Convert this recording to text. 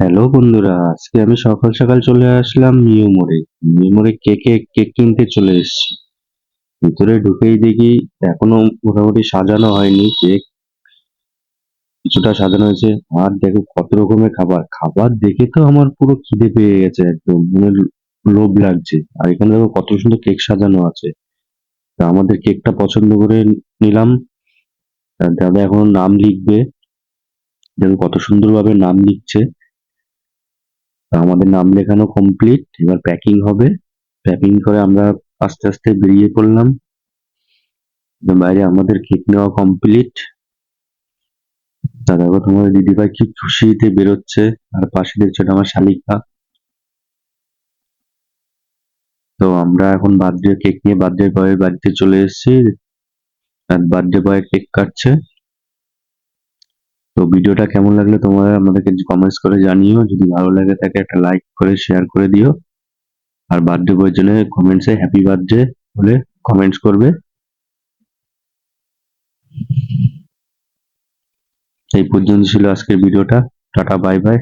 Hello বন্ধুরা, আজকে আমি সকাল সকাল চলে আসলাম নিউ মোড়ে নিউ মোড়ে কেকে কেক কিনতে চলে এসেছি। ভিতরে ঢুকেই দেখি এখনও মোটামুটি সাজানো হয়নি কেক। কিছুটা সাজানো হয়েছে। আর দেখো কত রকমের খাবার। খাবার দেখে তো আমার পুরো খিদে পেয়ে গেছে একদম। মানে লোভ লাগছে। আর এখানে দেখো কত সুন্দর কেক সাজানো আছে। তা আমাদের কেকটা পছন্দ করে নিলাম। দাদা এখন নাম লিখবে। দেখো কত সুন্দরভাবে নাম লিখছে। আমাদের নাম লেখানো কমপ্লিট এবার প্যাকিং হবে। প্যাকিং করে আমরা আস্তে আস্তে বেরিয়ে পড়লাম। বাইরে আমাদের কেক নেওয়া কমপ্লিট তা দেখো তোমার দিদিভাই কি খুশিতে বেরোচ্ছে। আর পাশে দেখছে আমার শালিকা। তো আমরা এখন বার্থডে কেক নিয়ে বার্থডে বয়ের বাড়িতে চলে এসেছি। আর বার্থডে বয় কেক কাটছে। তো ভিডিওটা কেমন লাগল তোমরা আমাদেরকে কমেন্টস করে জানিও। যদি ভালো লাগে থাকে একটা লাইক করে শেয়ার করে দিও। আর বার্থডে বয়ের জন্য কমেন্টসে হ্যাপি বার্থডে বলে কমেন্টস করবে। এই পর্যন্ত ছিল আজকের ভিডিওটা। Tata bye bye